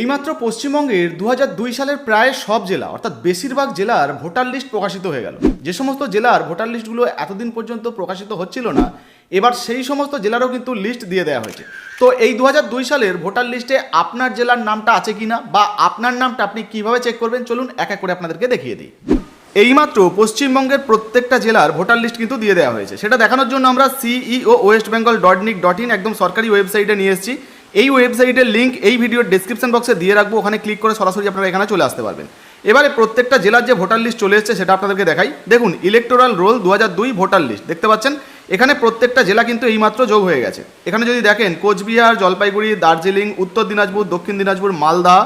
এইমাত্র পশ্চিমবঙ্গের দু হাজার দুই সালের প্রায় সব জেলা, অর্থাৎ বেশিরভাগ জেলার ভোটার লিস্ট প্রকাশিত হয়ে গেল। যে সমস্ত জেলার ভোটার লিস্টগুলো এতদিন পর্যন্ত প্রকাশিত হচ্ছিল না, এবার সেই সমস্ত জেলারও কিন্তু লিস্ট দিয়ে দেওয়া হয়েছে। তো এই দু হাজার দুই সালের ভোটার লিস্টে আপনার জেলার নামটা আছে কিনা বা আপনার নামটা আপনি কীভাবে চেক করবেন, চলুন এক এক করে আপনাদেরকে দেখিয়ে দিই। এইমাত্র পশ্চিমবঙ্গের প্রত্যেকটা জেলার ভোটার লিস্ট কিন্তু দিয়ে দেওয়া হয়েছে। সেটা দেখানোর জন্য আমরা CEO West Bengal dot nic dot in একদম সরকারি ওয়েবসাইটে নিয়ে এসেছি। এই ওয়েবসাইটের লিঙ্ক এই ভিডিওর ডিসক্রিপশন বক্সে দিয়ে রাখব। ওখানে ক্লিক করে সরাসরি আপনারা এখানে চলে আসতে পারবেন। এবারে প্রত্যেকটা জেলার যে ভোটার লিস্ট চলে এসেছে, সেটা আপনাদেরকে দেখাই। দেখুন ইলেকটোরাল রোল দু হাজার দুই ভোটার লিস্ট দেখতে পাচ্ছেন? এখানে প্রত্যেকটা জেলা কিন্তু এইমাত্র যোগ হয়ে গেছে। এখানে যদি দেখেন, কোচবিহার, জলপাইগুড়ি, দার্জিলিং, উত্তর দিনাজপুর, দক্ষিণ দিনাজপুর, মালদা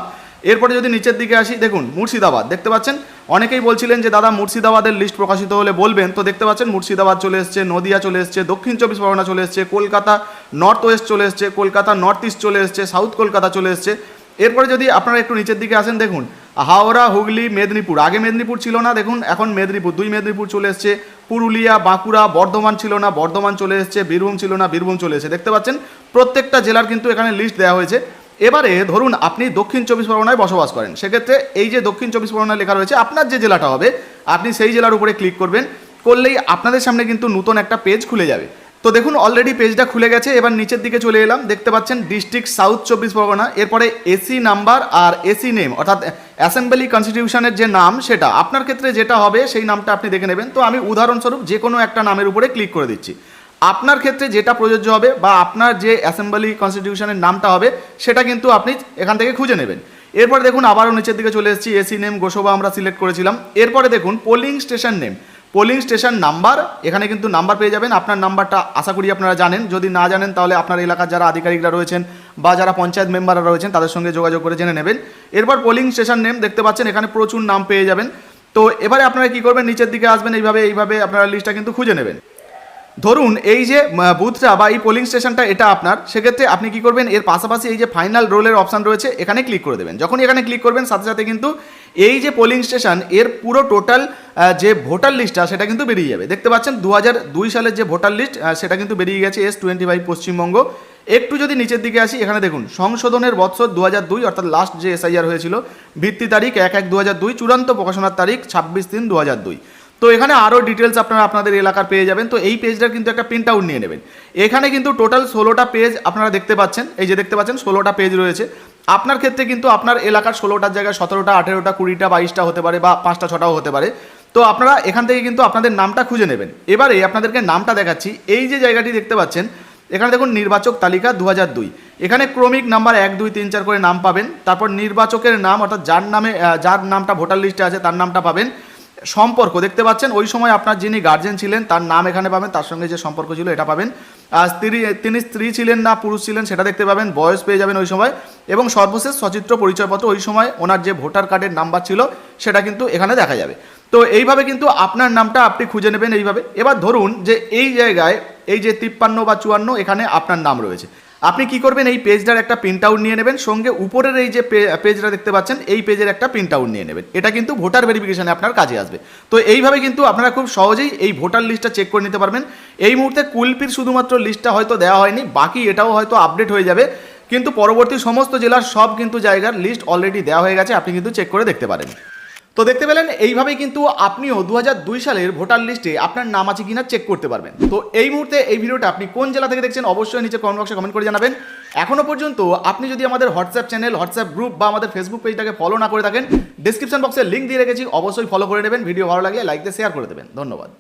এরপরে যদি নিচের দিকে আসি, দেখুন, মুর্শিদাবাদ। দেখতে পাচ্ছেন? অনেকেই বলছিলেন যে, দাদা, মুর্শিদাবাদের লিস্ট প্রকাশিত হলে বলবেন। তো দেখতে পাচ্ছেন, মুর্শিদাবাদ চলে এসছে, নদিয়া চলে এসছে, দক্ষিণ চব্বিশ পরগনা চলে এসছে, কলকাতা নর্থ ওয়েস্ট চলে এসছে, কলকাতা নর্থ ইস্ট চলে এসছে, সাউথ কলকাতা চলে এসছে। এরপরে যদি আপনারা একটু নিচের দিকে আসেন, দেখুন, হাওড়া, হুগলি, মেদিনীপুর। আগে মেদিনীপুর ছিল না, দেখুন, এখন মেদিনীপুর। দুই মেদিনীপুর চলে এসছে, পুরুলিয়া, বাঁকুড়া, বর্ধমান ছিল না, বর্ধমান চলে এসছে, বীরভূম ছিল না, বীরভূম চলে এসেছে। দেখতে পাচ্ছেন? প্রত্যেকটা জেলার কিন্তু এখানে লিস্ট দেওয়া হয়েছে। এবারে ধরুন আপনি দক্ষিণ চব্বিশ পরগনায় বসবাস করেন, সেক্ষেত্রে এই যে দক্ষিণ চব্বিশ পরগনায় লেখা রয়েছে, আপনার যে জেলাটা হবে, আপনি সেই জেলার উপরে ক্লিক করবেন, করলেই আপনাদের সামনে কিন্তু নতুন একটা পেজ খুলে যাবে। তো দেখুন অলরেডি পেজটা খুলে গেছে, এবার নিচের দিকে চলে এলাম, দেখতে পাচ্ছেন ডিস্ট্রিক্ট সাউথ চব্বিশ পরগনা, এরপরে এসি নাম্বার আর এসি নেম অর্থাৎ অ্যাসেম্বলি কনস্টিটিউশনের যে নাম সেটা, আপনার ক্ষেত্রে যেটা হবে সেই নামটা আপনি দেখে নেবেন। তো আমি উদাহরণস্বরূপ যে কোনো একটা নামের উপরে ক্লিক করে দিচ্ছি। আপনার ক্ষেত্রে যেটা প্রযোজ্য হবে বা আপনার যে অ্যাসেম্বলি কনস্টিটিউশনের নামটা হবে, সেটা কিন্তু আপনি এখান থেকে খুঁজে নেবেন। এরপরে দেখুন, আবারও নিচের দিকে চলে এসেছি এসি নেম গোসবা আমরা সিলেক্ট করেছিলাম। এরপরে দেখুন polling station name polling station number এখানে কিন্তু নাম্বার পেয়ে যাবেন। আপনার নাম্বারটা আশা করি আপনারা জানেন। যদি না জানেন, তাহলে আপনার এলাকার যারা আধিকারিকরা রয়েছেন বা যারা পঞ্চায়েত মেম্বাররা রয়েছেন, তাদের সঙ্গে যোগাযোগ করে জেনে নেবেন। এরপর পোলিং স্টেশন নেম দেখতে পাচ্ছেন, এখানে প্রচুর নাম পেয়ে যাবেন। তো এবারে আপনারা কি করবেন? নিচের দিকে আসবেন, এইভাবে এইভাবে আপনারা লিস্টটা কিন্তু খুঁজে নেবেন। ধরুন এই যে বুথটা বা এই পোলিং স্টেশনটা এটা আপনার, সেক্ষেত্রে আপনি কি করবেন, এর পাশাপাশি এই যে ফাইনাল রোলের অপশান রয়েছে, এখানে ক্লিক করে দেবেন। যখন এখানে ক্লিক করবেন, সাথে সাথে কিন্তু এই যে পোলিং স্টেশনের পুরো টোটাল যে ভোটার লিস্টটা সেটা কিন্তু বেরিয়ে যাবে। দেখতে পাচ্ছেন দু দুই সালের যে ভোটার লিস্ট সেটা কিন্তু বেরিয়ে গেছে এস টোয়েন্টি ফাইভ পশ্চিমবঙ্গ। একটু যদি নিচের দিকে আসি, এখানে দেখুন, সংশোধনের বৎসর দু দুই, অর্থাৎ লাস্ট যে এসআইআর হয়েছিল, ভিত্তি তারিখ এক এক দু চূড়ান্ত প্রকাশনার তারিখ ছাব্বিশ তিন দু দুই। তো এখানে আরও ডিটেলস আপনারা আপনাদের এলাকার পেয়ে যাবেন। তো এই পেজটার কিন্তু একটা প্রিন্ট আউট নিয়ে নেবেন। এখানে কিন্তু টোটাল ষোলোটা পেজ আপনারা দেখতে পাচ্ছেন। এই যে দেখতে পাচ্ছেন, ষোলোটা পেজ রয়েছে। আপনার ক্ষেত্রে কিন্তু আপনার এলাকার ষোলোটার জায়গায় সতেরোটা, আঠেরোটা, কুড়িটা, বাইশটা হতে পারে বা পাঁচটা, ছটাও হতে পারে। তো আপনারা এখান থেকে কিন্তু আপনাদের নামটা খুঁজে নেবেন। এবারে আপনাদেরকে নামটা দেখাচ্ছি। এই যে জায়গাটি দেখতে পাচ্ছেন, এখানে দেখুন নির্বাচক তালিকা দু দুই। এখানে ক্রমিক নাম্বার এক, দুই, তিন, চার করে নাম পাবেন। তারপর নির্বাচকের নাম অর্থাৎ যার নামে যার নামটা ভোটার লিস্টে আছে, তার নামটা পাবেন। সম্পর্ক। দেখতে পাচ্ছেন, ওই সময় আপনার যিনি গার্জেন ছিলেন, তার নাম এখানে পাবেন, তার সঙ্গে যে সম্পর্ক ছিল এটা পাবেন। আর স্ত্রী, তিনি স্ত্রী ছিলেন না, পুরুষ ছিলেন, সেটা দেখতে পাবেন, বয়স পেয়ে যাবেন ওই সময়। এবং সর্বশেষ সচিত্র পরিচয়পত্র, ওই সময় ওনার যে ভোটার কার্ডের নাম্বার ছিল, সেটা কিন্তু এখানে দেখা যাবে। তো এইভাবে কিন্তু আপনার নামটা আপনি খুঁজে নেবেন এইভাবে। এবার ধরুন যে এই জায়গায় এই যে তিপ্পান্ন বা চুয়ান্ন, এখানে আপনার নাম রয়েছে। আপনি কি করবেন? এই পেজটার একটা প্রিন্ট আউট নিয়ে নেবেন। সঙ্গে উপরের এই যে পেজটা দেখতে পাচ্ছেন, এই পেজের একটা প্রিন্ট আউট নিয়ে নেবেন। এটা কিন্তু ভোটার ভেরিফিকেশানে আপনার কাজে আসবে। তো এইভাবে কিন্তু আপনারা খুব সহজেই এই ভোটার লিস্টটা চেক করে নিতে পারবেন। এই মুহূর্তে কুলপির শুধুমাত্র লিস্টটা হয়তো দেওয়া হয়নি, বাকি এটাও হয়তো আপডেট হয়ে যাবে। কিন্তু পরবর্তী সমস্ত জেলার সব কিন্তু জায়গার লিস্ট অলরেডি দেওয়া হয়ে গেছে, আপনি কিন্তু চেক করে দেখতে পারেন। তো দেখতে পেলেন, এইভাবেই কিন্তু আপনিও দু সালের ভোটার লিস্টে আপনার নাম আছে কিনা চেক করতে পারবেন। তো এই মুহূর্তে এই ভিডিওটা আপনি কোন জেলা থেকে দেখছেন অবশ্যই নিচে কমেন্ট বক্সে কমেন্ট করে জানাবেন। এখনও পর্যন্ত আপনি যদি আমাদের হোয়াটসঅ্যাপ চ্যানেল হোয়াটসঅ্যাপ গ্রুপ বা আমাদের ফেসবুক পেজটাকে ফলো না করে থাকেন ডিসক্রিপশন বক্সে লিঙ্ক দিয়ে রেখেছি, অবশ্যই ফলো করে নেবেন ভিডিও ভালো লাগে লাইক দিয়ে শেয়ার করে দেবেন। ধন্যবাদ।